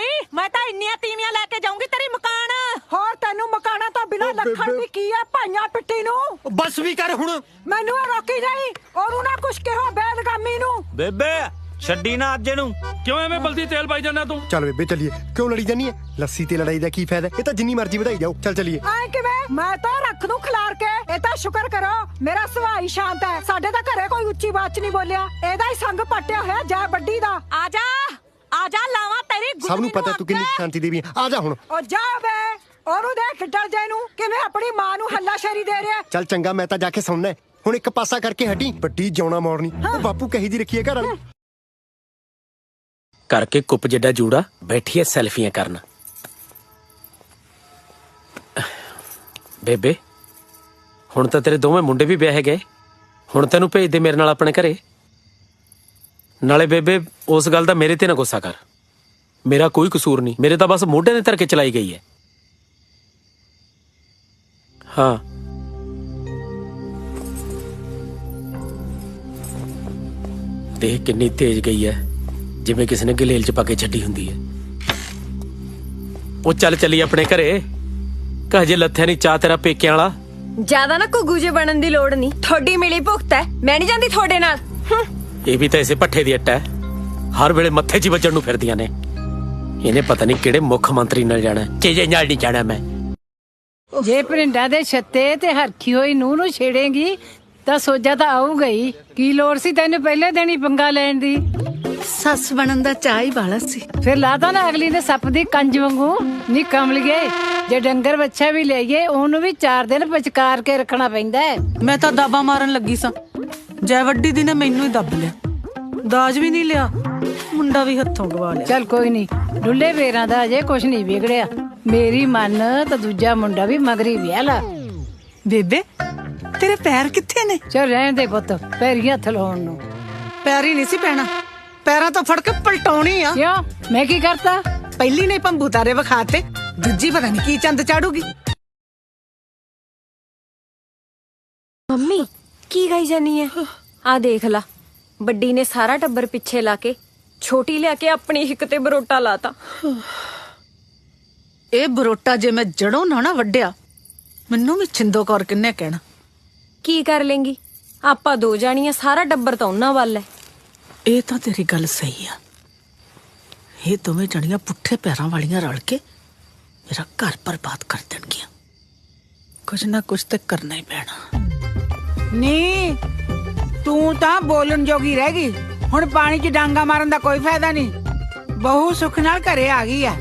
ਭਾਈ ਮੈਂ ਤਾਂ ਇੰਨੀਆਂ ਤੀਵੀਆਂ ਲੈ ਕੇ ਜਾਊਂਗੀ ਤੇਰੀ ਮਕਾਨ। ਹੋਰ ਤੈਨੂੰ ਮਕਾਨਾ ਤੋਂ ਬਿਨਾਂ। ਲੱਖਣ ਦੀ ਕੀ ਆ ਭਾਈਆਂ ਪਿੱਟੀ ਨੂੰ? ਬਸ ਵੀ ਕਰ ਹੁਣ। ਮੈਨੂੰ ਇਹ ਰੋਕੀ ਜਾਈ ਔਰ ਨਾ ਕੁਛ ਕਿਹੋ ਬੇਲਗਾਮੀ ਨੂੰ। ਬੇਬੇ ਛੱਡੀ ਨਾ ਅੱਜ ਨੂੰ ਕਿਉਂ ਐਵੇਂ ਬਲਦੀ ਤੇਲ ਪਾਈ ਜਾਂਦਾ ਤੂੰ? ਚੱਲ ਬੇਬੇ ਚੱਲੀਏ। ਕਿਉਂ ਲੜੀ ਜਾਨੀ ਹੈ ਲੱਸੀ ਤੇ ਲੜਾਈ ਦਾ ਕੀ ਫਾਇਦਾ? ਇਹ ਤਾਂ ਜਿੰਨੀ ਮਰਜ਼ੀ ਵਧਾਈ ਜਾਓ। ਚੱਲ ਚੱਲੀਏ। ਐ ਕਿਵੇਂ? ਮੈਂ ਤਾਂ ਰੱਖ ਦੂੰ ਖਿਲਾਰ ਕੇ। ਇਹ ਤਾਂ ਸ਼ੁਕਰ ਕਰੋ ਮੇਰਾ ਸੁਭਾਅ ਹੀ ਸ਼ਾਂਤ ਹੈ ਸਾਡੇ ਤਾਂ ਘਰੇ ਕੋਈ ਉੱਚੀ ਬਾਤ ਨਹੀਂ ਬੋਲਿਆ। ਇਹਦਾ ਹੀ ਸੰਗ ਪੱਟਿਆ ਹੋਇਆ ਜੈ ਵੱਡੀ ਦਾ। ਆ ਜਾ ਆ ਜਾ ਲਾਵਾਂ ਤੇਰੀ ਗੁੱਡੀ ਸਭ ਨੂੰ ਪਤਾ ਤੂੰ ਕਿੰਨੀ। ਸ਼ਾਂਤੀ ਦੇਵੀ। ਆ। ਜਾ ਹੁਣ। ਉਹ ਜਾ ਬੇ ਉਹਨੂੰ ਦੇਖ ਡਰ ਜੇ ਨੂੰ ਕਿਵੇਂ ਆਪਣੀ ਮਾਂ ਨੂੰ ਹੱਲਾ ਸ਼ੇਰੀ ਦੇ ਰਿਹਾ। ਚੱਲ ਚੰਗਾ ਮੈਂ ਤਾਂ ਜਾ ਕੇ ਸੁਣਨਾ ਹੈ। ਹੁਣ ਇੱਕ ਪਾਸਾ ਕਰਕੇ ਹਟੀ। ਵੱਡੀ ਜਾਉਣਾ ਮੋੜਨੀ। ਉਹ ਬਾਪੂ ਕਹੀ ਦੀ ਰੱਖੀਏ ਘਰ ਵਾਲੀ। ਕਰਕੇ ਕੁੱਪ ਜਿੱਡਾ ਜੂੜਾ ਬੈਠੀ ਐ ਸੈਲਫੀਆਂ ਕਰਨ। ਬੇਬੇ ਹੁਣ ਤਾਂ ਤੇਰੇ ਦੋਵੇਂ ਮੁੰਡੇ ਵੀ ਵਿਆਹੇ ਗਏ। ਹੁਣ ਤੈਨੂੰ ਭੇਜ ਦੇ ਮੇਰੇ ਨਾਲ ਆਪਣੇ ਘਰੇ। ਨਾਲੇ ਬੇਬੇ, ਉਸ ਗੱਲ ਦਾ ਮੇਰੇ ਤੇ ਨਾ ਗੁੱਸਾ ਕਰ। ਮੇਰਾ ਕੋਈ ਕਸੂਰ ਨਹੀਂ। ਮੇਰੇ ਤਾਂ ਬਸ ਮੋਢੇ ਨੇ ਧਰ ਕੇ ਚਲਾਈ ਗਈ ਹੈ। ਹਾਂ। ਦੇਖ ਕਿੰਨੀ ਤੇਜ਼ ਗਈ ਹੈ। ਜਿਵੇਂ ਕਿਸੇ ਨੇ ਗਲੇਲ ਚ ਪਾ ਕੇ ਛੱਡੀ ਹੁੰਦੀ ਹੈ। ਉਹ ਚੱਲ ਚੱਲੀ ਆਪਣੇ ਘਰੇ। ਕਹਜੇ ਲੱਥਿਆ ਨਹੀਂ ਚਾਹ ਤੇਰਾ ਪੇਕਿਆਂ ਵਾਲਾ। ਜ਼ਿਆਦਾ ਨਾ ਘੁੱਗੂ ਜੇ ਬਣਨ ਦੀ ਲੋੜ ਨਹੀਂ। ਤੁਹਾਡੀ ਮਿਲੀ ਭੁਗਤ ਹੈ। ਮੈਂ ਨਹੀਂ ਜਾਂਦੀ ਤੁਹਾਡੇ ਨਾਲ। ਹੂੰ। ਇਹ ਵੀ ਤਾਂ ਇਸੇ ਪੱਠੇ ਦੀ ਅੱਟਾ ਹੈ। ਹਰ ਵੇਲੇ ਮੱਥੇ 'ਚ ਹੀ ਵੱਜਣ ਨੂੰ ਫਿਰਦੀਆਂ ਨੇ। ਇਹਨੇ ਪਤਾ ਨਹੀਂ ਕਿਹੜੇ ਮੁੱਖ ਮੰਤਰੀ ਨਾਲ ਜਾਣਾ ਚੇਜੇ ਨਾਲ ਨਹੀਂ ਜਾਣਾ ਮੈਂ। ਜੇ ਭਰਿੰਡਾਂ ਦੇ ਛੱਤੇ ਤੇ ਹਰਖੀ ਹੋਈ ਨੂੰ ਨੂੰ ਛੇੜੇਗੀ ਤਾਂ ਸੋਜਾ ਤਾਂ ਆਊਗਾ ਹੀ। ਕੀ ਲੋੜ ਸੀ ਤੈਨੂੰ ਪਹਿਲੇ ਦਿਨ ਹੀ ਪੰਗਾ ਲੈਣ ਦੀ? ਸੱਸ ਬਣਨ ਦਾ ਚਾਹ ਹੀ ਵਾਲਾ ਸੀ। ਫਿਰ ਲਾਦਾ ਨਾ ਅਗਲੀ ਨੇ ਸੱਪ ਦੀ ਕੰਜ ਵਾਂਗੂ। ਨੀ ਕਮਲੀਏ ਜੇ ਡੰਗਰ ਬੱਚਾ ਵੀ ਲਈਏ ਉਹਨੂੰ ਵੀ 4 ਦਿਨ ਵਿਚਕਾਰ ਕੇ ਰੱਖਣਾ ਪੈਂਦਾ ਹੈ। ਮੈਂ ਤਾਂ ਦਾਬਾ ਮਾਰਨ ਲੱਗੀ ਸਾਂ। ਜੈ ਵੱਡੀ ਦੀ ਨੇ ਮੈਨੂੰ ਹੀ ਦੱਬ ਲਿਆ। ਦਾਜ ਵੀ ਨਹੀਂ ਲਿਆ ਮੁੰਡਾ ਵੀ ਹੱਥੋਂ ਗਵਾ ਲਿਆ। ਚੱਲ ਕੋਈ ਨਹੀਂ ਡੁੱਲੇ ਵੇਰਾਂ ਦਾ ਅਜੇ ਕੁਛ ਨਹੀਂ ਵਿਗੜਿਆ। ਮੇਰੀ ਮੰਨ ਤਾਂ ਦੂਜਾ ਮੁੰਡਾ ਵੀ ਮਗਰੀ ਵਿਆਹ ਲਾ। ਬੇਬੇ ਤੇਰੇ ਪੈਰ ਕਿੱਥੇ ਨੇ? ਚੱਲ ਰਹਿਣ ਦੇ ਪੁੱਤ ਪੈਰੀਂ ਹੱਥ ਲਾਉਣ ਨੂੰ। ਪੈਰ ਹੀ ਨਹੀਂ ਸੀ ਪੈਣਾ। ਪੈਰਾਂ ਤੋਂ ਫੜ ਕੇ ਪਲਟਾਉਣੀ ਆ। ਕਿਉਂ? ਮੈਂ ਕੀ ਕਰਤਾ? ਪਹਿਲੀ ਨੇ ਭੰਬੂ ਤਾਰੇ ਵਿਖਾਤੇ ਦੂਜੀ ਪਤਾ ਨਹੀਂ ਕੀ ਚੰਦ ਚਾੜੂਗੀ। ਮੰਮੀ ਕੀ ਗਈ ਜਾਨੀ ਹੈ ਆ ਦੇਖ ਲਾ। ਵੱਡੀ ਨੇ ਸਾਰਾ ਟੱਬਰ ਪਿੱਛੇ ਲਾ ਕੇ ਛੋਟੀ ਲਿਆ ਕੇ ਆਪਣੀ ਹਿੱਕ ਤੇ ਬਰੋਟਾ ਲਾਤਾ। ਇਹ ਬਰੋਟਾ ਜੇ ਮੈਂ ਜੜੋਂ ਨਾ ਨਾ ਵੱਡਿਆ ਮੈਨੂੰ ਵੀ ਛਿੰਦੋ ਕੌਰ ਕਿੰਨੇ ਕਹਿਣਾ। ਕੀ ਕਰ ਲੇਂਗੀ? ਆਪਾਂ ਦੋ ਜਾਣੀਆਂ ਸਾਰਾ ਟੱਬਰ ਤਾਂ ਉਹਨਾਂ ਵੱਲ ਹੈ ਇਹ ਤਾਂ ਤੇਰੀ ਗੱਲ ਸਹੀ ਆ। ਇਹ ਦੋਵੇਂ ਜਣੀਆਂ ਪੁੱਠੇ ਪੈਰਾਂ ਵਾਲੀਆਂ ਰਲ ਕੇ ਮੇਰਾ ਘਰ ਬਰਬਾਦ ਕਰ ਦੇਣਗੀਆਂ। ਕੁਝ ਨਾ ਕੁਝ ਤੇ ਕਰਨਾ ਹੀ ਪੈਣਾ। ਨੀ, ਤੂੰ ਤਾਂ ਬੋਲਣ ਜੋਗੀ ਰਹਿ ਗਈ। ਹੁਣ ਪਾਣੀ 'ਚ ਡਾਂਗਾ ਮਾਰਨ ਦਾ ਕੋਈ ਫਾਇਦਾ ਨਹੀਂ ਬਹੂ ਸੁੱਖ ਨਾਲ ਘਰੇ ਆ ਗਈ ਆ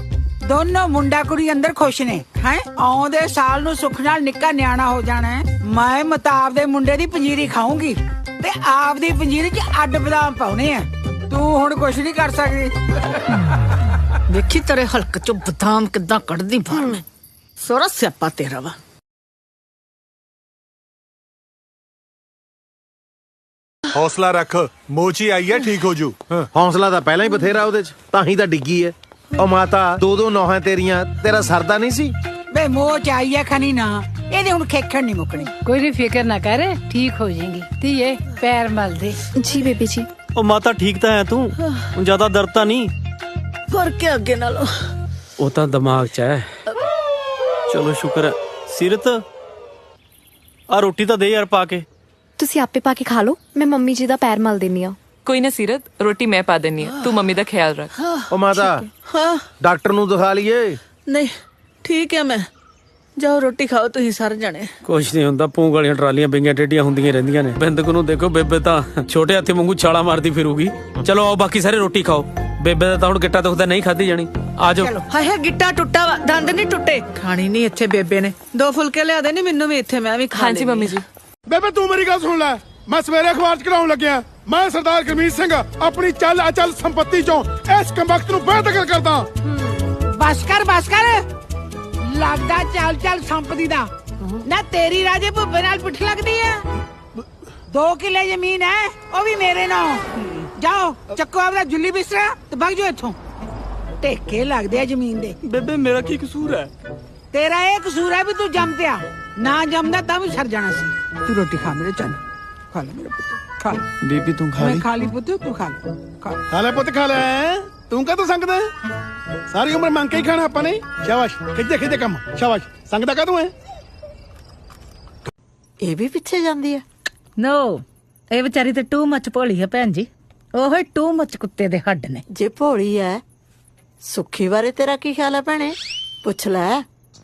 ਦੋਨੋਂ ਮੁੰਡਾ ਕੁੜੀ ਅੰਦਰ ਖੁਸ਼ ਨੇ, ਹੈ? ਆਉਂਦੇ ਸਾਲ ਨੂੰ ਸੁੱਖ ਨਾਲ ਨਿੱਕਾ ਨਿਆਣਾ ਹੋ ਜਾਣਾ ਹੈ ਮੈਂ ਮਤਾਬ ਦੇ ਮੁੰਡੇ ਦੀ ਪੰਜੀਰੀ ਖਾਊਂਗੀ ਤੇ ਆਪ ਦੀ ਪੰਜੀਰੀ 'ਚ ਅੱਡ ਬਦਾਮ ਪਾਉਣੇ ਆ ਤੂੰ ਹੁਣ ਕੁਝ ਨਹੀਂ ਕਰ ਸਕਦੀ। ਵੇਖੀ ਤੇਰੇ ਹਲਕ ਚੋਂ ਬਦਾਮ ਕਿੱਦਾਂ ਕੱਢਦੀ ਬਾਹਰ ਮੈਂ। ਸੋਰਾ ਸਿਆਪਾ ਤੇਰਾ ਵਾ। ਹੌਸਲਾ ਰੱਖ। ਮੋਚੀ ਆਈ ਹੈ ਠੀਕ ਹੋ ਜੂ। ਹੌਸਲਾ ਤਾਂ ਪਹਿਲਾਂ ਹੀ ਬਥੇਰਾ ਉਹਦੇ ਚ ਤਾਂ ਹੀ ਤਾਂ ਡਿੱਗੀ ਐ ਉਹ ਮਾਤਾ ਦੋ ਦੋ ਨੌਹਾਂ ਤੇਰੀਆਂ ਤੇਰਾ ਸਰਦਾ ਨਹੀਂ ਸੀ? ਬੇ ਮੋਹ ਚ ਆਈ ਆ ਖਣੀ ਨਾ ਇਹਦੇ ਹੁਣ ਖੇਖਣ ਨਹੀਂ ਮੁੱਕਣੀ। ਕੋਈ ਨਹੀਂ ਫਿਕਰ ਨਾ ਕਰ ਠੀਕ ਹੋ ਜਾਏਗੀ। ਧੀਏ ਪੈਰ ਮਲ ਦੇ। ਜੀ ਬੇਬੀ ਜੀ। ਉਹ ਮਾਤਾ ਠੀਕ ਤਾਂ ਹੈ ਤੂੰ? ਹੁਣ ਜ਼ਿਆਦਾ ਦਰਦ ਤਾਂ ਨਹੀਂ? ਫਰ ਕੇ ਅੱਗੇ ਨਾਲੋਂ? ਉਹ ਤਾਂ ਦਿਮਾਗ 'ਚ ਹੈ। ਚਲੋ ਸ਼ੁਕਰ ਹੈ। ਸਿਰਤ ਆ ਰੋਟੀ ਤਾਂ ਦੇ ਯਾਰ ਪਾ ਕੇ। ਤੁਸੀਂ ਆਪੇ ਪਾ ਕੇ ਖਾ ਲਓ। ਮੈਂ ਮੰਮੀ ਜੀ ਦਾ ਪੈਰ ਮਲ ਦਿੰਨੀ ਆ। ਕੋਈ ਨਾ ਸੀਰਤ ਰੋਟੀ ਮੈਂ ਪਾ ਦਿੰਨੀ ਆ। ਤੂੰ ਮੰਮੀ ਦਾ ਖਿਆਲ ਰੱਖ। ਉਹ ਮਾਤਾ ਹਾਂ। ਡਾਕਟਰ ਨੂੰ ਦਿਖਾ ਲਈਏ। ਨਹੀਂ ਠੀਕ ਹੈ ਮੈਂ। ਜਾਓ ਰੋਟੀ ਖਾਓ ਤੁਸੀਂ ਸਾਰੇ ਜਣੇ। ਕੁਛ ਨਹੀਂ ਹੁੰਦਾ ਪੂੰਗ ਵਾਲੀਆਂ ਟਰਾਲੀਆਂ ਬਿੰਗੀਆਂ ਟੇਡੀਆਂ ਹੁੰਦੀਆਂ ਰਹਿੰਦੀਆਂ ਨੇ। ਬਿੰਦਕ ਨੂੰ ਦੇਖੋ ਬੇਬੇ ਤਾਂ ਛੋਟੇ ਹੱਥੀ ਵਾਂਗੂ ਛਾਲਾ ਮਾਰਦੀ ਫਿਰੂਗੀ। ਚਲੋ ਆਓ ਬਾਕੀ ਸਾਰੇ ਰੋਟੀ ਖਾਓ। ਬੇਬੇ ਦਾ ਤਾਂ ਹੁਣ ਗਿੱਟਾ ਦੁਖਦਾ ਨਹੀਂ ਖਾਧੀ ਜਾਣੀ। ਆ ਜਾਓ। ਹਾਏ ਹਾਏ ਗਿੱਟਾ ਟੁੱਟਾ ਵਾ ਦੰਦ ਨਹੀਂ ਟੁੱਟੇ। ਖਾਣੀ ਨਹੀਂ ਇੱਥੇ ਬੇਬੇ ਨੇ। ਦੋ ਫੁਲਕੇ ਲਿਆ ਦੇ ਨਹੀਂ ਮੈਨੂੰ ਵੀ ਇੱਥੇ ਮੈਂ ਵੀ ਖਾ ਹਾਂਜੀ ਮੰਮੀ ਜੀ। ਬੇਬੇ ਤੂੰ ਮੇਰੀ ਗੱਲ ਸੁਣ ਲੈ। ਮੈਂ ਸਵੇਰੇ ਅਖਬਾਰ ਚ ਕਰਾਉਣ ਲੱਗਿਆ। ਮੈਂ ਸਰਦਾਰ ਗਰਮੀਤ ਸਿੰਘ ਆਪਣੀ ਚੱਲ ਅਚਲ ਸੰਪত্তি ਚੋਂ ਇਸ ਕੰਬਖਤ ਨੂੰ ਬੇਦਖਲ ਕਰਦਾ। ਬਸ ਕਰ ਬਸ ਕਰ। ਲੱਗਦਾ ਚੱਲ ਚੱਲ ਸੰਪਦੀ ਦਾ। ਨਾ ਤੇਰੀ ਰਾਜੇ ਭੁੱਬੇ ਨਾਲ ਪਿੱਠ ਲੱਗਦੀ ਹੈ ਦੋ ਕਿੱਲੇ ਜ਼ਮੀਨ ਹੈ ਉਹ ਵੀ ਮੇਰੇ ਨਾਲ। ਜਾਓ ਚੱਕੋ ਆਪਣਾ ਜੁੱਲੀ ਬਿਸਰਾ ਤੇ ਭੱਜ ਜਾਓ ਇੱਥੋਂ। ਟੇਕੇ ਲੱਗਦੇ ਆ ਜ਼ਮੀਨ ਦੇ। ਬੇਬੇ ਮੇਰਾ ਕੀ ਕਸੂਰ ਹੈ? ਤੇਰਾ ਇਹ ਕਸੂਰ ਹੈ ਵੀ ਤੂੰ ਜੰਮ ਪਿਆ। ਨਾ ਜੰਮਦਾ ਤਾਂ ਵੀ ਸਰ ਜਾਣਾ ਸੀ। ਤੂੰ ਰੋਟੀ ਖਾ ਮੇਰੇ ਚੰਨ। ਖਾ ਲੈ ਮੇਰੇ ਪੁੱਤ ਖਾ ਲੈ। ਬੀਬੀ ਤੂੰ ਖਾ ਮੈਂ ਲਈ। ਖਾ ਲਈ ਪੁੱਤ ਤੂੰ ਖਾ ਲੈ ਖਾ ਲੈ। ਖਾ ਲੈ ਪੁੱਤ ਖਾ ਲੈ। ਤੂੰ ਕਾ ਸੰਗਦਾ? ਹੈ? ਸਾਰੀ ਉਮਰ ਮੰਗ ਕੇ ਹੀ ਖਾਣਾ ਆਪਾਂ ਨੇ। ਸ਼ਾਬਾਸ਼ ਖਿੱਚੇ ਖਿੱਚੇ ਕੰਮ। ਸ਼ਾਬਾਸ਼ ਸੰਗਦਾ ਕਾ ਤੂੰ ਹੈ ਇਹ ਵੀ ਪਿੱਛੇ ਜਾਂਦੀ ਹੈ ਨੋ ਇਹ ਵਿਚਾਰੀ ਤੇ ਟੂ ਮੱਚ ਭੋਲੀ ਹੈ ਭੈਣ ਜੀ। ਉਹ ਟੂ ਮੱਚ ਕੁੱਤੇ ਦੇ ਹੱਡ ਨੇ। ਜੇ ਭੋਲੀ ਹੈ ਸੁੱਖੀ ਬਾਰੇ ਤੇਰਾ ਕੀ ਖਿਆਲ ਹੈ ਭੈਣੇ? ਪੁੱਛ ਲੈ।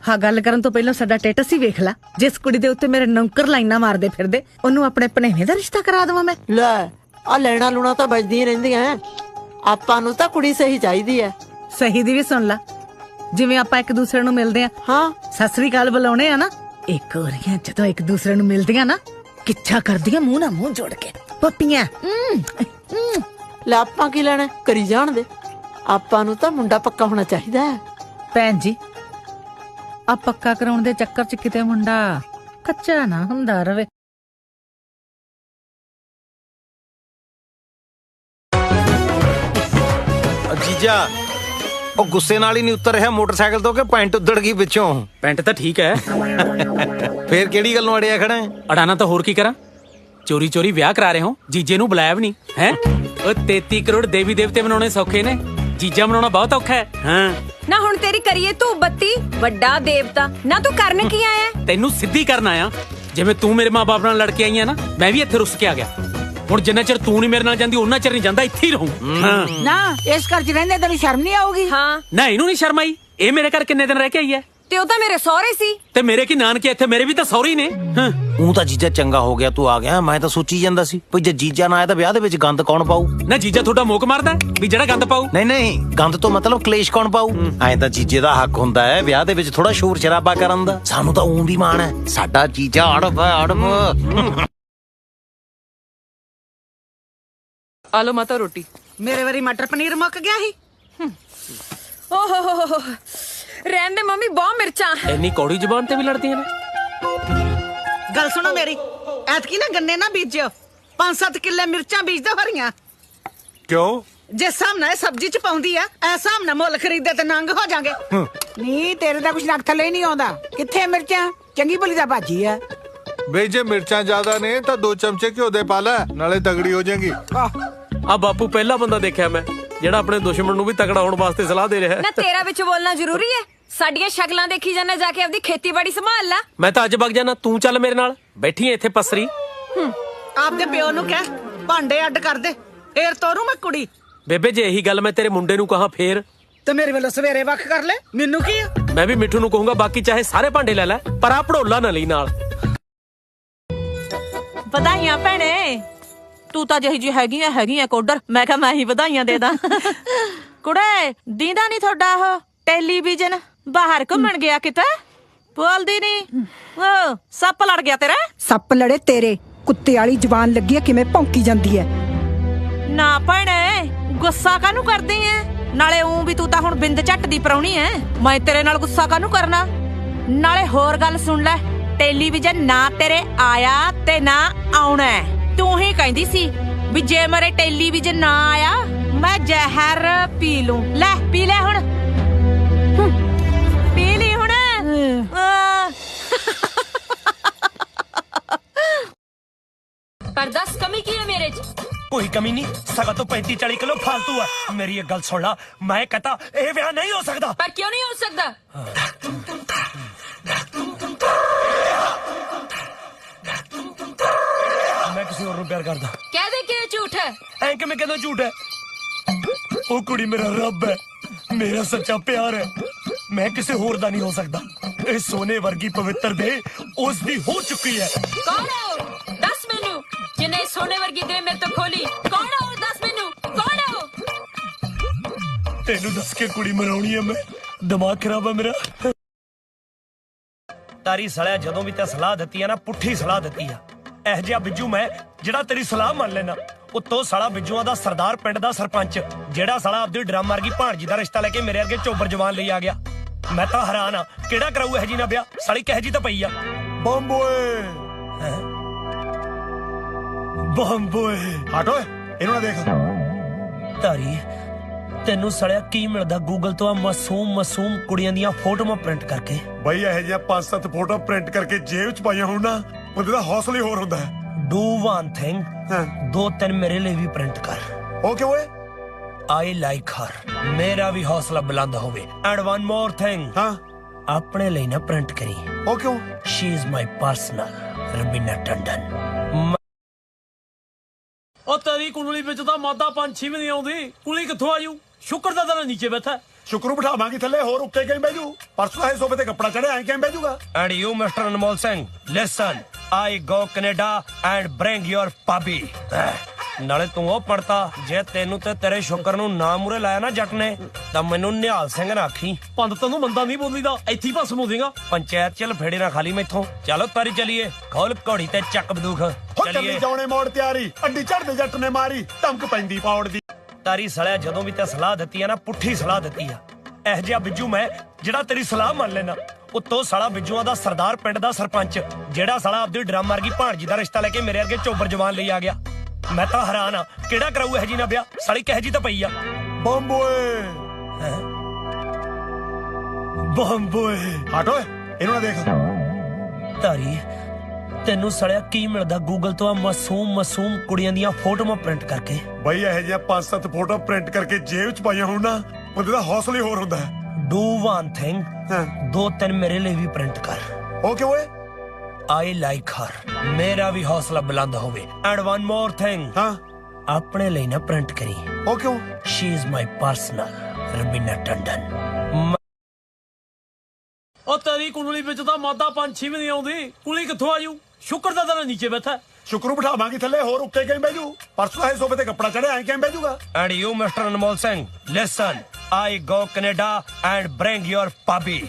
ਹਾਂ ਗੱਲ ਕਰਨ ਤੋਂ ਪਹਿਲਾਂ ਸਾਡਾ ਟੇਟਸ ਹੀ ਵੇਖ ਲੈ। ਜਿਸ ਕੁੜੀ ਦੇ ਉੱਤੇ ਮੇਰੇ ਨੌਕਰ ਲਾਈਨਾਂ ਮਾਰਦੇ ਫਿਰਦੇ ਉਹਨੂੰ ਆਪਣੇ ਭਣੇਵੇਂ ਦਾ ਰਿਸ਼ਤਾ ਕਰਾ ਦੇਵਾਂ ਮੈਂ। ਲੈ ਆ ਲੈਣਾ ਲੂਣਾ ਤਾਂ ਵੱਜਦੀਆਂ ਰਹਿੰਦੀਆਂ ਐ। ਆਪਾਂ ਨੂੰ ਤਾਂ ਕੁੜੀ ਸਹੀ ਚਾਹੀਦੀ ਹੈ ਸਹੀ ਦੀ ਵੀ ਸੁਣ ਲੈ। ਜਿਵੇਂ ਆਪਾਂ ਇੱਕ ਦੂਸਰੇ ਨੂੰ ਮਿਲਦੇ ਆ। ਹਾਂ। ਸਤਿ ਸ੍ਰੀ ਅਕਾਲ ਬੁਲਾਉਣੇ ਆ ਨਾ। ਇੱਕ ਹੋਰੀਆਂ ਜਦੋਂ ਇੱਕ ਦੂਸਰੇ ਨੂੰ ਮਿਲਦੀਆਂ ਨਾ ਕਿੱਛਾ ਕਰਦੀਆਂ ਮੂੰਹ ਨਾਲ ਮੂੰਹ ਜੋੜ ਕੇ। ਪੱਪੀਆਂ। ਹਮ, ਹਮ। ਲੈ ਆਪਾਂ ਕੀ ਲੈਣਾ? ਕਰੀ ਜਾਣ ਦੇ। ਆਪਾਂ ਨੂੰ ਤਾਂ ਮੁੰਡਾ ਪੱਕਾ ਹੋਣਾ ਚਾਹੀਦਾ ਹੈ ਭੈਣ ਜੀ ਆ ਪੱਕਾ ਕਰਾਉਣ ਦੇ ਚੱਕਰ 'ਚ ਕਿਤੇ ਮੁੰਡਾ ਕੱਚਾ ਨਾ ਹੁੰਦਾ ਰਵੇ। ਜੀਜਾ ਉਹ ਗੁੱਸੇ ਨਾਲ ਹੀ ਨਹੀਂ ਉਤਰ ਰਿਹਾ ਮੋਟਰਸਾਈਕਲ ਤੋਂ ਕਿ ਪੈਂਟ ਉੱਧੜ ਗਈ ਵਿੱਚੋਂ ਪੈਂਟ ਤਾਂ ਠੀਕ ਹੈ। ਫੇਰ ਕਿਹੜੀ ਗੱਲੋਂ ਅੜਿਆ ਖੜਾ ਹੈ? ਅੜਾਣਾ ਤਾਂ ਹੋਰ ਕੀ ਕਰਾਂ? ਚੋਰੀ ਚੋਰੀ ਵਿਆਹ ਕਰਾ ਰਹੇ ਹੋ ਜੀਜੇ ਨੂੰ ਬੁਲਾਇਆ ਵੀ ਨਹੀਂ ਹੈ? ਉਹ 33 ਕਰੋੜ ਦੇਵੀ ਦੇਵਤੇ ਬਣਾਉਣੇ ਸੌਖੇ ਨੇ ਜੀਜਾ ਬਣਾਉਣਾ ਬਹੁਤ ਔਖਾ ਹੈ। ਹਾਂ। ਨਾ ਹੁਣ ਤੇਰੀ ਕਰੀਏ ਤੂੰ ਬੱਤੀ ਵੱਡਾ ਦੇਵਤਾ। ਨਾ ਤੂੰ ਕਰਨ ਕੀ ਆਇਆ? ਤੈਨੂੰ ਸਿੱਧੀ ਕਰਨ ਆਇਆ। ਜਿਵੇਂ ਤੂੰ ਮੇਰੇ ਮਾਪੇ ਨਾਲ ਲੜ ਕੇ ਆਈ ਆ ਨਾ ਮੈਂ ਵੀ ਇੱਥੇ ਰੁੱਸ ਕੇ ਆ ਗਿਆ। ਹੁਣ ਜਿੰਨਾ ਚਿਰ ਤੂੰ ਨਹੀਂ ਮੇਰੇ ਨਾਲ ਜਾਂਦੀ ਉਹਨਾਂ ਚਿਰ ਨਹੀਂ ਜਾਂਦਾ ਇੱਥੇ ਹੀ ਰਹੂੰ। ਹਾਂ। ਨਾ ਇਸ ਘਰ 'ਚ ਰਹਿੰਦੇ ਤੈਨੂੰ ਸ਼ਰਮ ਨਹੀਂ ਆਊਗੀ? ਹਾਂ। ਨਾ ਇਹਨੂੰ ਨਹੀਂ ਸ਼ਰਮ ਆਈ। ਇਹ ਮੇਰੇ ਘਰ ਕਿੰਨੇ ਦਿਨ ਰਹਿ ਕੇ ਆਈ ਹੈ ਤੇ ਉਹ ਤਾਂ ਮੇਰੇ ਸਹੁਰੇ ਸੀ। ਤੇ ਮੇਰੇ ਕੀ ਨਾਨਕੇ ਇੱਥੇ ਮੇਰੇ ਵੀ ਤਾਂ ਸੌਰੀ ਨੇ? ਹਾਂ। ਊਂ ਤਾਂ ਜੀਜਾ ਚੰਗਾ ਹੋ ਗਿਆ ਤੂੰ ਆ ਗਿਆ ਮੈਂ ਤਾਂ ਸੋਚੀ ਜਾਂਦਾ ਸੀ। ਵੀ ਜੇ ਜੀਜਾ ਨਾ ਆਇਆ ਤਾਂ ਵਿਆਹ ਦੇ ਵਿੱਚ ਗੰਦ ਕੌਣ ਪਾਊ? ਨਾ ਜੀਜਾ ਤੁਹਾਡਾ ਮੋਕ ਮਾਰਦਾ ਹੈ ਵੀ ਜਿਹੜਾ ਗੰਦ ਪਾਉ ਨਹੀਂ ਨਹੀਂ ਗੰਦ ਤੋਂ ਮਤਲਬ ਕਲੇਸ਼ ਕੌਣ ਪਾਊ? ਐਂ ਤਾਂ ਜੀਜੇ ਦਾ ਹੱਕ ਹੁੰਦਾ ਹੈ ਵਿਆਹ ਦੇ ਵਿੱਚ ਥੋੜਾ ਸ਼ੋਰ ਸ਼ਰਾਬਾ ਕਰਨ ਦਾ। ਸਾਨੂੰ ਤਾਂ ਊਂ ਵੀ ਮਾਣ ਹੈ। ਸਾਡਾ ਜੀਜਾ ਅੜਬ ਹੈ ਅੜਬ। ਆ ਮਾਤਾ ਰੋਟੀ। ਮੇਰੇ ਵਾਰੀ ਮਟਰ ਪਨੀਰ ਮੁੱਕ ਗਿਆ ਸੀ। ਓਹ ਹੋ ਹੋ ਹੋ। ਰਹਿਣ ਦੇ ਮੰਮੀ ਬਹੁਤ ਮਿਰਚਾਂ। ਇੰਨੀ ਕੌੜੀ ਜ਼ੁਬਾਨ ਤੇ ਵੀ ਲੜਦੀਆਂ ਨੇ? ਗੱਲ ਸੁਣੋ ਮੇਰੀ ਐਤਕੀ ਨਾ ਗੰਨੇ ਨਾ ਬੀਜਿਓ। 5-7 ਕਿੱਲੇ ਮਿਰਚਾਂ ਬੀਜ ਦੋ ਹਰੀਆਂ। ਕਿਉਂ? ਜੇ ਸਾਹਮਣੇ ਸਬਜ਼ੀ ਚ ਪਾਉਂਦੀ ਆ ਐ ਸਾਹਮਣੇ ਮੁੱਲ ਖਰੀਦੇ ਤੇ ਨੰਗ ਹੋ ਜਾਗੇ। ਨਹੀਂ ਤੇਰੇ ਤਾਂ ਕੁਛ ਨੱਕ ਥੱਲੇ ਨਹੀਂ ਆਉਂਦਾ। ਕਿੱਥੇ ਮਿਰਚਾਂ? ਚੰਗੀ ਭਲੀ ਦਾ ਭਾਜੀ ਆ। ਬਈ ਜੇ ਮਿਰਚਾਂ ਜ਼ਿਆਦਾ ਨੇ ਤਾਂ ਦੋ ਚਮਚੇ ਘਿਓ ਦੇ ਪਾ ਲੈ ਨਾਲੇ ਤਗੜੀ ਹੋ ਜਾਏਗੀ। ਆ ਬਾਪੂ ਪਹਿਲਾ ਬੰਦਾ ਦੇਖਿਆ ਮੈਂ ਜਿਹੜਾ ਆਪਣੇ ਦੁਸ਼ਮਣ ਨੂੰ ਵੀ ਤਕੜਾ ਹੋਣ ਵਾਸਤੇ ਸਲਾਹ ਦੇ ਰਿਹਾ ਹੈ। ਨਾ ਤੇਰਾ ਵਿੱਚ ਬੋਲਣਾ ਜ਼ਰੂਰੀ ਹੈ? ਸਾਡੀਆਂ ਸ਼ਕਲਾਂ ਦੇਖੀ ਜਾਂਦਾ ਜਾ ਕੇ ਆਪਦੀ ਖੇਤੀਬਾੜੀ ਸੰਭਾਲ ਲੈ। ਮੈਂ ਤਾਂ ਅੱਜ ਵਗ ਜਾਣਾ ਤੂੰ ਚੱਲ ਮੇਰੇ ਨਾਲ। ਬੈਠੀ ਐ ਇੱਥੇ ਪਸਰੀ। ਆਪਦੇ ਪਿਓ ਨੂੰ ਕਹਿ ਭਾਂਡੇ ਅੱਡ ਕਰ ਦੇ ਫੇਰ ਤੋਰੂ ਮੈਂ ਕੁੜੀ। ਬੇਬੇ ਜੇ ਇਹੀ ਗੱਲ ਮੈਂ ਤੇਰੇ ਮੁੰਡੇ ਨੂੰ ਕਹਾ ਫੇਰ? ਤੇ ਮੇਰੇ ਵੱਲੋਂ ਸਵੇਰੇ ਵੱਖ ਕਰ ਲੈ ਮੈਨੂੰ ਕੀ ਆ? ਮੈਂ ਵੀ ਮਿੱਠੂ ਨੂੰ ਕਹੂੰਗਾ ਬਾਕੀ ਚਾਹੇ ਸਾਰੇ ਭਾਂਡੇ ਲੈ ਲੈ ਪਰ ਆ ਭੜੋਲਾ ਨਾ ਲਈ ਨਾਲ। ਵਧਾਈਆਂ ਭੈਣੇ। ਤੂੰ ਤਾਂ ਜਿਹੀ ਜੀ ਹੈਗੀ ਆ ਹੈਗੀ ਆ ਕੋਡਰ। ਮੈਂ ਕਿਹਾ ਮੈਂ ਹੀ ਵਧਾਈਆਂ ਦੇ ਦਾਂ। ਕੁੜੇ ਦੀਦਾ ਨਹੀਂ ਤੁਹਾਡਾ ਉਹ ਟੈਲੀਵਿਜ਼ਨ? ਬਾਹਰ ਘੁੰਮਣ ਗਿਆ ਕਿਤੇ? ਬੋਲਦੀ ਨਹੀਂ। ਓ ਸੱਪ ਲੜ ਗਿਆ ਤੇਰਾ? ਸੱਪ ਲੜੇ ਤੇਰੇ। ਕੁੱਤੇ ਵਾਲੀ ਜ਼ੁਬਾਨ ਲੱਗੀ ਐ ਕਿਵੇਂ ਭੌਂਕੀ ਜਾਂਦੀ ਐ? ਨਾ ਭੈਣੇ ਗੁੱਸਾ ਕਾਹਨੂੰ ਕਰਦੀ ਐ? ਨਾਲੇ ਉਂ ਵੀ ਤੂੰ ਤਾਂ ਹੁਣ ਬਿੰਦ ਝੱਟ ਦੀ ਪਰਾਉਣੀ ਐ। ਮੈਂ ਤੇਰੇ ਨਾਲ ਗੁੱਸਾ ਕਾਹਨੂੰ ਕਰਨਾ? ਨਾਲੇ ਹੋਰ ਗੱਲ ਸੁਣ ਲੈ ਟੈਲੀਵਿਜ਼ਨ ਨਾ ਤੇਰੇ ਆਇਆ ਤੇ ਨਾ ਆਉਣਾ। ਤੂੰ ਹੀ ਕਹਿੰਦੀ ਸੀ ਵੀ ਜੇ ਮੇਰੇ ਟੈਲੀਵਿਜ਼ਨ ਨਾ ਆਇਆ ਮੈਂ ਜ਼ਹਿਰ ਪੀ ਲੂੰ। ਲੈ ਪੀ ਲੈ ਹੁਣ। ਕਮੀ ਨਹੀਂ ਸਗਾ ਤੋਂ 35 40 ਕਿਲੋ ਫालतू ਹੈ ਮੇਰੀ ਇੱਕ ਗੱਲ ਸੁਣ ਲਾ ਮੈਂ ਕਹਤਾ ਇਹ ਵਿਆਹ ਨਹੀਂ ਹੋ ਸਕਦਾ ਪਰ ਕਿਉਂ ਨਹੀਂ ਹੋ ਸਕਦਾ ਮੈਂ ਕਿਸੇ ਹੋਰ ਨੂੰ ਪਿਆਰ ਕਰਦਾ ਕਹਿ ਦੇ ਕਿ ਇਹ ਝੂਠ ਹੈ ਐਂ ਕਿਵੇਂ ਕਹਿੰਦਾ ਝੂਠ ਹੈ ਉਹ ਕੁੜੀ ਮੇਰਾ ਰੱਬ ਹੈ ਮੇਰਾ ਸੱਚਾ ਪਿਆਰ ਹੈ ਮੈਂ ਕਿਸੇ ਹੋਰ ਦਾ ਨਹੀਂ ਹੋ ਸਕਦਾ ਇਹ ਸੋਨੇ ਵਰਗੀ ਪਵਿੱਤਰ ਦੇ ਉਸ ਦੀ ਹੋ ਚੁੱਕੀ ਹੈ ਕੌਣ ਹੈ ਜਿਹਨੇ ਸੋਨੇ ਵਰਗੀ ਦੇ ਮੇਰੇ ਤੋਂ ਖੋਲੀ। ਕੌਣ ਹੈ ਉਹ? ਦੱਸ ਮੈਨੂੰ। ਕੌਣ ਹੈ ਉਹ? ਤੈਨੂੰ ਦੱਸ ਕੇ ਕੁੜੀ ਮਰਾਉਣੀ ਹੈ ਮੈਂ। ਦਿਮਾਗ ਖਰਾਬ ਹੈ ਮੇਰਾ। ਤਾਰੀ ਸਲਿਆ ਜਦੋਂ ਵੀ ਤੇ ਸਲਾਹ ਦਿੱਤੀ ਆ ਨਾ ਪੁੱਠੀ ਸਲਾਹ ਦਿੱਤੀ ਆ। ਇਹ ਜਿਹਾ ਬਿੱਜੂ ਮੈਂ ਜਿਹੜਾ ਤੇਰੀ ਸਲਾਹ ਮੰਨ ਲੈਣਾ ਉੱਤੋਂ ਸਾਲਾ ਬਿੱਜੂਆਂ ਦਾ ਸਰਦਾਰ ਪਿੰਡ ਦਾ ਸਰਪੰਚ ਜਿਹੜਾ ਸਾਲਾ ਆਪਦੀ ਡਰਮ ਮਾਰ ਗਈ ਭਾਣਜੀ ਦਾ ਰਿਸ਼ਤਾ ਲੈ ਕੇ ਮੇਰੇ ਅੱਗੇ ਚੋਬਰ ਜਵਾਨ ਲਈ ਆ ਗਿਆ। ਮੈਂ ਤਾਂ ਹੈਰਾਨ ਆ ਕਿਹੜਾ ਕਰਾਊ ਇਹ ਜੀ ਨਾ ਵਿਆਹ? ਸਾਲੀ ਕਹੇ ਜੀ ਤਾਂ ਪਈ ਆ? ਬੰਬੋਏ ਬੰਬੋਏ ਹਟ ਓਏ ਇਹਨੂੰ ਨਾ ਦੇਖ। ਧਾਰੀ ਤੈਨੂੰ ਸੜਿਆ ਕੀ ਮਿਲਦਾ ਗੂਗਲ ਤੋਂ ਆ ਮਾਸੂਮ ਮਾਸੂਮ ਕੁੜੀਆਂ ਦੀਆਂ ਫੋਟੋਆਂ ਪ੍ਰਿੰਟ ਕਰਕੇ? ਬਈ ਇਹੋ ਜਿਹੀਆਂ ਪੰਜ ਸੱਤ ਫੋਟੋ ਪ੍ਰਿੰਟ ਕਰਕੇ ਜੇਬ 'ਚ ਪਾਈਆਂ ਹੋਣ ਨਾ ਉਹਦੇ ਦਾ ਹੌਸਲਾ ਹੀ ਹੋਰ ਹੁੰਦਾ ਹੈ। ਡੂ ਵਨ ਥਿੰਗ ਦੋ ਤਿੰਨ ਮੇਰੇ ਲਈ ਵੀ ਪ੍ਰਿੰਟ ਕਰ। ਓਕੇ ਓਏ? ਆਈ ਲਾਈਕ ਹਰ ਮੇਰਾ ਵੀ ਹੌਸਲਾ ਬੁਲੰਦ ਹੋਵੇ। ਐਂਡ ਵਨ ਮੋਰ ਥਿੰਗ ਹਾਂ। ਆਪਣੇ ਲਈ ਨਾ ਪ੍ਰਿੰਟ ਕਰੀ। ਕਿਉਂ? She is my personal Raveena Tandon ਉਹ ਤੇਰੀ ਕੁੰਡਲੀ ਵਿੱਚ ਤਾਂ ਮਾਦਾ ਪੰਛੀ ਵੀ ਨਹੀਂ ਆਉਂਦੀ ਕੁਲੀ ਕਿੱਥੋਂ ਆਜੂ ਸ਼ੁਕਰ ਦਾ ਤੇਰਾ ਨੀਚੇ ਬੈਠਾ ਸ਼ੁਕਰੂ ਬਿਠਾਵਾਂਗੇ ਥੱਲੇ ਹੋਰ ਉੱਤੇ ਕਿਵੇਂ ਬੈਜੂ ਪਰਸੋਂ ਹੈ ਸੋਫੇ ਤੇ ਕੱਪੜਾ ਚੜਿਆ ਐਂ ਕਿਵੇਂ ਬੈਜੂਗਾ And you, Mr. Anmol Singh, listen. I go Canada and bring your puppy. ਨਾਲੇ ਤੂੰ ਉਹ ਪੜਤਾ ਜੇ ਤੈਨੂੰ ਤੇ ਤੇਰੇ ਸ਼ੁਕਰ ਨੂੰ ਨਾ ਮੂਰੇ ਲਾਇਆ ਨਾ ਜੱਟ ਨੇ ਤਾਂ ਮੈਨੂੰ ਨਿਹਾਲ ਸਿੰਘ ਨਾ ਆਖੀ। ਪੰਡਤ ਤੈਨੂੰ ਮੰਦਾ ਨਹੀਂ ਬੋਲੀਦਾ ਇੱਥੇ ਹੀ ਭਸਮ ਹੋ ਜਾਏਗਾ ਪੰਚਾਇਤ ਚ ਲਫੇੜੇ ਨਾ ਖਾਲੀ ਮੈਥੋਂ। ਚਲੋ ਤਾਰੀ ਚਲੀਏ ਖੋਲ ਘੋੜੀ ਤੇ ਚੱਕ ਬੰਦੂਕ ਹੋ ਚਲੀਏ। ਚੱਲੀ ਜਾਉਣੇ ਮੋੜ ਤਿਆਰੀ ਅੱਡੀ ਚੜਦੇ ਜੱਟ ਨੇ ਮਾਰੀ ਧਮਕ ਪੈਂਦੀ ਪੌੜ ਦੀ। ਤਾਰੀ ਸਲਿਆ ਜਦੋਂ ਵੀ ਤੇ ਸਲਾਹ ਦਿੱਤੀ ਆ ਨਾ ਪੁੱਠੀ ਸਲਾਹ ਦਿੱਤੀ ਆ। ਇਹ ਜਿਹਾ ਬਿੱਜੂ ਮੈਂ ਜਿਹੜਾ ਤੇਰੀ ਸਲਾਹ ਮੰਨ ਲੈਣਾ ਉੱਤੋਂ ਸਾਲਾ ਬਿੱਜੂਆਂ ਦਾ ਸਰਦਾਰ ਪਿੰਡ ਦਾ ਸਰਪੰਚ ਜਿਹੜਾ ਸਾਲਾ ਆਪਦੀ ਡਰਮ ਮਾਰ ਗਈ ਭਾਣਜੀ ਦਾ ਰਿਸ਼ਤਾ ਲੈ ਕੇ ਮੇਰੇ ਅੱਗੇ ਚੋਬਰ ਜਵਾਨ ਲਈ ਆ ਗਿਆ। ਮੈਂ ਤਾਂ ਹੈਰਾਨ ਆ। ਕਿਹੜਾ ਕਰਾਊ ਇਹ ਜੀ ਨਾ ਵਿਆਹ? ਸਾਲੀ ਕਹੇ ਜੀ ਤਾਂ ਪਈ ਆ। ਬੰਬੋਏ। ਬੰਬੋਏ। ਹਟ ਓਏ ਇਹਨੂੰ ਨਾ ਦੇਖ। ਤਾਰੀ ਤੈਨੂੰ ਸੜਿਆ ਕੀ ਮਿਲਦਾ ਗੂਗਲ ਤੋਂ ਆ ਮਾਸੂਮ ਮਾਸੂਮ ਕੁੜੀਆਂ ਦੀਆਂ ਫੋਟੋਆਂ ਪ੍ਰਿੰਟ ਕਰਕੇ? ਬਈ ਇਹ ਜਿਹੀਆਂ ਪੰਜ ਸੱਤ ਫੋਟੋ ਪ੍ਰਿੰਟ ਕਰਕੇ ਜੇਬ ਚ ਪਾਈਆਂ ਹੋਣ ਨਾ ਬੰਦੇ ਦਾ ਹੌਸਲਾ ਹੀ ਹੋਰ ਹੁੰਦਾ। Do one thing. ਦੋ ਤਿੰਨ ਮੇਰੇ ਲਈ ਵੀ ਪ੍ਰਿੰਟ ਕਰ। ਕਿਉਂ ਓਏ? I like her. ਮੇਰਾ ਵੀ ਹੌਸਲਾ ਬੁਲੰਦ ਹੋਵੇ। ਐਂਡ ਵਨ ਮੋਰ ਥਿੰਗ ਹਾਂ। ਆਪਣੇ ਲਈ ਨਾ ਪ੍ਰਿੰਟ ਕਰੀ। ਉਹ ਕਿਉਂ? She is my personal Raveena Tandon. ਉਹ ਤੇਰੀ ਕੁੰਡਲੀ ਵਿੱਚ ਤਾਂ ਮਾਦਾ ਪੰਛੀ ਵੀ ਨਹੀਂ ਆਉਂਦੀ। ਕੁਲੀ ਕਿੱਥੋਂ ਆਜੂ ਸ਼ੁਕਰ ਦਾ ਤੇਰਾ ਨੀਚੇ ਬੈਠਾ। ਸ਼ੁਕਰੂ ਬਿਠਾਵਾਂਗੇ ਥੱਲੇ ਹੋਰ ਉੱਤੇ ਕਿਵੇਂ ਬੈਜੂ ਪਰਸੋਂ ਹੈ ਸੋਫੇ ਤੇ ਕੱਪੜਾ ਚੜਿਆ ਐਂ ਕਿਵੇਂ ਬੈਜੂਗਾ And you, Mr. Anmol Singh, listen. I go Canada and bring your puppy.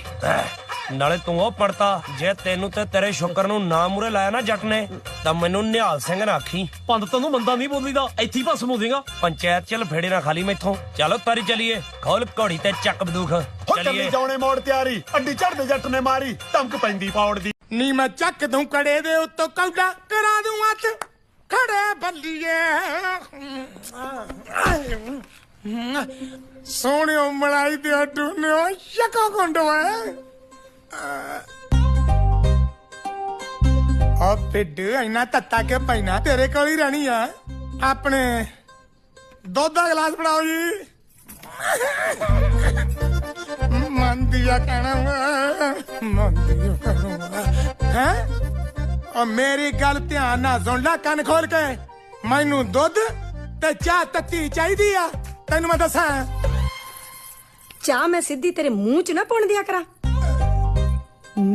ਨਾਲੇ ਤੂੰ ਉਹ ਪੜਤਾ ਜੇ ਤੈਨੂੰ ਤੇ ਤੇਰੇ ਸ਼ੁਕਰ ਨੂੰ ਨਾ ਮੂਰੇ ਲਾਇਆ ਨਾ ਜੱਟ ਨੇ ਤਾਂ ਮੈਨੂੰ ਨਿਹਾਲ ਸਿੰਘ ਨਾ ਆਖੀ। ਪੰਡਤ ਤੈਨੂੰ ਮੰਦਾ ਨਹੀਂ ਬੋਲੀਦਾ ਇੱਥੇ ਹੀ ਭਸਮ ਹੋ ਜਾਏਗਾ ਪੰਚਾਇਤ ਚ ਲਫੇੜੇ ਨਾ ਖਾਲੀ ਮੈਥੋਂ। ਚਲੋ ਤਾਰੀ ਚਲੀਏ ਖੋਲ ਘੋੜੀ ਤੇ ਚੱਕ ਬੰਦੂਕ ਹੋ ਚੱਲੀ ਜਾਉਣੇ ਮੋੜ ਤਿਆਰੀ ਅੱਡੀ ਚੜਦੇ ਜੱਟ ਨੇ ਮਾਰੀ ਧਮਕ ਪੈਂਦੀ ਪੌੜ ਦੀ। ਨੀ ਮੈਂ ਚੱਕ ਦੂੰ ਕੜੇ ਦੇ ਉੱਤੋਂ ਕੌਡਾ ਕਰਾ ਦੂੰ ਹੱਥ ਖੜੇ ਬੱਲੀਏ ਸੋਹਣਿਓ ਮਲਾਈ ਦੇ ਡੂਨਿਓ ਸ਼ਕੋ ਗੁੰਡਵਾ ਆ ਪਿੱਡ ਇੰਨਾ ਤੱਤਾ ਕੇ ਪੈਣਾ ਤੇਰੇ ਕੋਲ ਹੀ ਰਹਿਣੀ ਆ। ਆਪਣੇ ਦੁੱਧ ਦਾ ਗਲਾਸ ਬਣਾਓ ਜੀ। ਮੰਦੀਆ ਕਹਿਣਾ ਮੰਦੀਆ ਕਹਿਣਾ ਹੈ? ਉਹ ਮੇਰੀ ਗੱਲ ਧਿਆਨ ਨਾਲ ਸੁਣ ਲੈ ਕੰਨ ਖੋਲ ਕੇ। ਮੈਨੂੰ ਦੁੱਧ ਤੇ ਚਾਹ ਤੱਤੀ ਚਾਹੀਦੀ ਆ। ਤੈਨੂੰ ਮੈਂ ਦੱਸਾਂ। ਚਾਹ ਮੈਂ ਸਿੱਧੀ ਤੇਰੇ ਮੂੰਹ 'ਚ ਨਾ ਪਾਉਣ ਦਿਆ ਕਰਾਂ।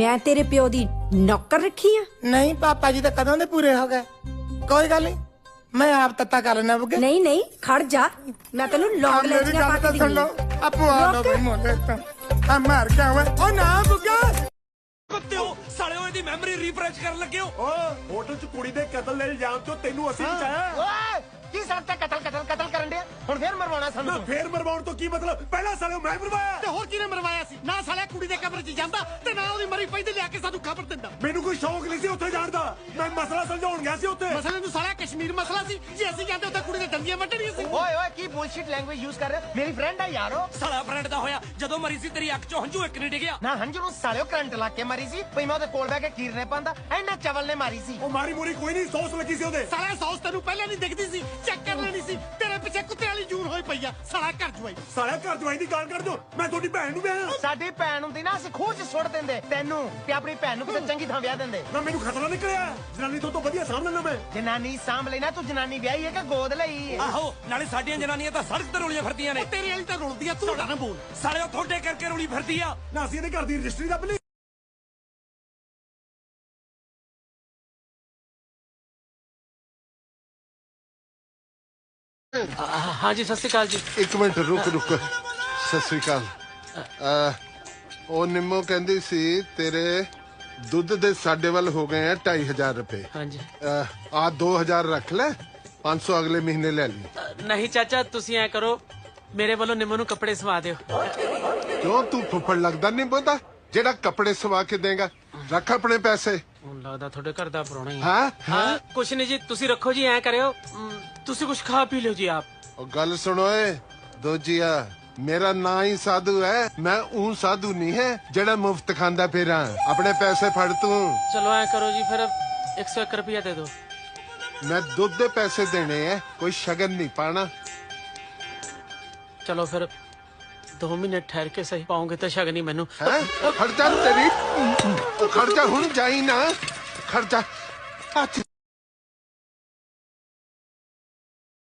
ਮੈਂ ਤੇਰੇ ਪਿਓ ਦੀ ਨੌਕਰ ਰੱਖੀ ਆ? ਨਹੀਂ ਪਾਪਾ ਜੀ ਤਾਂ ਕਦੋਂ ਦੇ ਪੂਰੇ ਹੋ ਗਏ? ਕੋਈ ਗੱਲ ਨਹੀਂ। ਮੈਂ ਆਪ ਤੱਤਾ ਕਰ ਲੈਣਾ ਬੁੱਗੇ। ਨਹੀਂ ਨਹੀਂ ਖੜ ਜਾ। ਮੈਂ ਤੈਨੂੰ ਲੌਂਗ ਲੈਚੀਆਂ ਪਾ ਤਾਂ ਕੇ ਦਿੰਦੀ ਆਪੋ ਆ ਲੋ ਬਈ ਮੋਲੇ ਤਾਂ ਆ ਮਾਰ ਕੇ ਆਵੇ। ਉਹ ਨਾ ਬੁੱਗਾ! ਕੁੱਤਿਓ ਸਾਲਿਓ ਇਹਦੀ ਮੈਮਰੀ ਰੀਫਰੈਸ਼ ਕਰਨ ਲੱਗੇ ਹੋ। ਓ ਹੋਟਲ ਚ ਕੁੜੀ ਦੇ ਕਤਲ ਦੇ ਇਲਜ਼ਾਮ ਚੋਂ ਤੈਨੂੰ ਅਸੀਂ ਬਚਾਇਆ। ਓਏ ਕੀ ਸਾਡੇ ਤੇ ਕਤਲ ਕਤਲ ਕਤਲ ਕਰਨ ਡਿਆ? ਹੁਣ ਫੇਰ ਮਰਵਾਉਣਾ ਸਾਨੂੰ ਫੇਰ ਮਰਵਾਉਣ ਤੋਂ ਕੀ ਮਤਲਬ? ਪਹਿਲਾਂ ਸਾਲੇ ਮੈਂ ਮਰਵਾਇਆ। ਤੇ ਹੋਰ ਕਿਹਨੇ ਮਰਵਾਇਆ ਸੀ? ਨਾ ਸਾਲਿਆ ਦੇ ਕਬਰ 'ਚ ਜਾਂਦਾ ਤੇ ਨਾ ਉਹਦੀ ਮਰੀ ਪਈ ਤੇ ਲਿਆ ਕੇ ਸਾਨੂੰ ਖਬਰ ਦਿੰਦਾ। ਮੈਨੂੰ ਕੋਈ ਸ਼ੌਕ ਨਹੀਂ ਸੀ ਉੱਥੇ ਜਾਣ ਦਾ। ਮੈਂ ਮਸਲਾ ਸਮਝਾਉਣ ਗਿਆ ਸੀ ਉੱਥੇ। ਮਸਲੇ ਨੂੰ ਸਾਲਿਆ ਕਸ਼ਮੀਰ ਮਸਲਾ ਸੀ। ਜੇ ਅਸੀਂ ਜਾਂਦੇ ਉੱਥੇ ਕੁੜੀ ਦੇ ਦੰਦੀਆਂ ਵੱਢਣੀਆਂ ਸੀ। ਓਏ ਓਏ ਕੀ ਬੁਲਸ਼ਿਟ ਲੈਂਗੁਏਜ ਯੂਜ਼ ਕਰ ਰਹੇ ਮੇਰੀ ਫਰੈਂਡ ਆ ਯਾਰੋ। ਸਾਲਾ ਫਰੈਂਡ ਦਾ ਹੋਇਆ। ਜਦੋਂ ਮਰੀ ਸੀ ਤੇਰੀ ਅੱਖ ਚੋਂ ਹੰਝੂ ਇੱਕ ਨਹੀਂ ਡਿੱਗਿਆ। ਨਾ ਹੰਝੂ ਨੂੰ ਸਾਲਿਓ ਕਰੰਟ ਲਾ ਕੇ ਮਾਰੀ ਸੀ। ਭਈ ਮੈਂ ਉਹਦੇ ਕੋਲ ਬਹਿ ਕੇ ਕੀਰਨੇ ਪਾਉਂਦਾ ਐਨਾ ਚਵਲ ਨੇ ਮਾਰੀ ਸੀ। ਉਹ ਮਾਰੀ ਮੂਰੀ ਕੋਈ ਨਹੀਂ ਸੌਸ ਲੱਗੀ ਸੀ ਉਹਦੇ। ਸਾਲਿਆ ਸੌਸ ਤੈਨੂੰ ਪਹਿਲਾਂ ਨਹੀਂ ਦਿਖਦੀ ਸੀ ਚੈੱਕ ਕਰ ਲੈਣੀ ਸੀ। ਤੇਰੇ ਪਿੱਛੇ ਕੁੱਤੇ ਵਾਲੀ ਜੂਨ ਹੋਈ ਪਈ ਆ। ਸਾਲਾ ਘਰ ਜਵਾਈ। ਸਾਲਿਆ ਘਰ ਜਵਾਈ ਦੀ ਗੱਲ ਕਰ ਦਿਓ। ਮੈਂ ਤੁਹਾਡੀ ਭੈਣ ਨੂੰ ਵਿਆਹਾਂ ਸਾਡੀ ਭੈਣ ਹੁੰਦੀ ਨਾ ਅਸੀਂ ਖੂਹ 'ਚ ਸੁੱਟ ਦਿੰਦੇ। ਤੈਨੂੰ ਤੇ ਆਪਣੀ ਭੈਣ ਨੂੰ ਕਿਸੇ ਚੰਗੀ ਥਾਂ ਵਿਆਹ ਦਿੰਦੇ। ਨਾ ਮੈਨੂੰ ਖਤਰਾ ਨਿਕਲਿਆ ਜਨਾਨੀ ਤੋਂ ਤੋਂ ਵਧੀਆ ਸਾਂਭ ਲੈਣਾ ਮੈਂ। ਜਨਾਨੀ ਸਾਂਭ ਲੈਣਾ ਤੂੰ ਜਨਾਨੀ ਵਿਆਹੀ ਹੈ ਕਿ ਗੋਦ ਲਈ ਹੈ? ਆਹੋ ਨਾਲੇ ਸਾਡੀਆਂ ਜਨਾਨੀਆਂ ਤਾਂ ਸੜਕ ਤੇ ਰੋਲੀਆਂ ਫਿਰਦੀਆਂ ਨੇ। ਤੇਰੇ ਵਾਲੀ ਤਾਂ ਰੁਲਦੀ ਆ ਤੂੰ ਨਾ ਬੋਲ। ਸਾਲਿਓ ਤੁਹਾਡੇ ਕਰਕੇ ਰੋਲੀ ਫਿਰਦੀ ਆ। ਨਾ ਅਸੀਂ ਇਹਦੇ ਘਰ ਦੀ ਰਜਿਸਟਰੀ ਦੱਬ ਲਈ ਹਾਂਜੀ ਸਤਿ ਸ਼੍ਰੀ ਅਕਾਲ ਜੀ। ਇੱਕ ਮਿੰਟ ਰੁਕ ਰੁਕ। ਸਤਿ ਸ੍ਰੀ ਅਕਾਲ। ਅਹ, ਉਹ ਨਿੰਮੋ ਕਹਿੰਦੀ ਸੀ ਤੇਰੇ ਦੁੱਧ ਦੇ ਸਾਡੇ ਵੱਲ ਹੋ ਗਏ ਆ 2500 ਰੁਪਏ। ਹਾਂਜੀ। ਆ 2000 ਰੱਖ ਲੈ 500 ਅਗਲੇ ਮਹੀਨੇ ਲੈ ਲਈ। ਨਹੀਂ ਚਾਚਾ ਤੁਸੀਂ ਐ ਕਰੋ ਮੇਰੇ ਵੱਲੋਂ ਨਿੰਮੋ ਨੂੰ ਕੱਪੜੇ ਸਵਾ ਦਿਓ। ਕਿਉਂ ਤੂੰ ਫੁੱਫੜ ਲੱਗਦਾ ਨਹੀਂ ਬੋਦਾ ਜਿਹੜਾ ਕੱਪੜੇ ਸਵਾ ਕੇ ਦੇਗਾ ਰੱਖ ਆਪਣੇ ਪੈਸੇ। ਹੁਣ ਲੱਗਦਾ ਤੁਹਾਡੇ ਘਰ ਦਾ ਪਰੋਣਾ ਹੀ ਹੈ। ਕੁਛ ਨਹੀਂ ਜੀ ਤੁਸੀਂ ਰੱਖੋ ਜੀ ਐ ਕਰਿਓ। ਤੁਸੀਂ ਕੁਛ ਖਾ ਪੀ ਲਿਓ ਜੀ ਆਪ। ਉਹ ਗੱਲ ਸੁਣੋ ਏ ਦੋਜੀਆ ਮੇਰਾ ਨਾਂ ਹੀ ਸਾਧੂ ਹੈ ਮੈਂ ਉਹ ਸਾਧੂ ਨਹੀਂ ਹੈ ਜਿਹੜਾ ਮੁਫਤ ਖਾਂਦਾ ਫੇਰਾਂ। ਆਪਣੇ ਪੈਸੇ ਫੜ ਤੂੰ। ਚਲੋ ਐ ਕਰੋ ਜੀ ਫਿਰ 101 ਰੁਪਇਆ ਦੇ ਦਿਓ। ਮੈਂ ਦੁੱਧ ਦੇ ਪੈਸੇ ਦੇਣੇ ਐ ਕੋਈ ਸ਼ਗਨ ਨਹੀਂ ਪਾਣਾ। ਚਲੋ ਫਿਰ 2 ਮਹੀਨੇ ਠਹਿਰ ਕੇ ਸਹੀ ਪਾਉਂਗੇ ਤਾਂ ਸ਼ਗਨੀ ਮੈਨੂੰ। ਹੈ? ਖਰਚਾ ਤੇਰੀ? ਖਰਚਾ ਹੁਣ ਜਾਈ ਨਾ। ਖਰਚਾ ਹੱਥ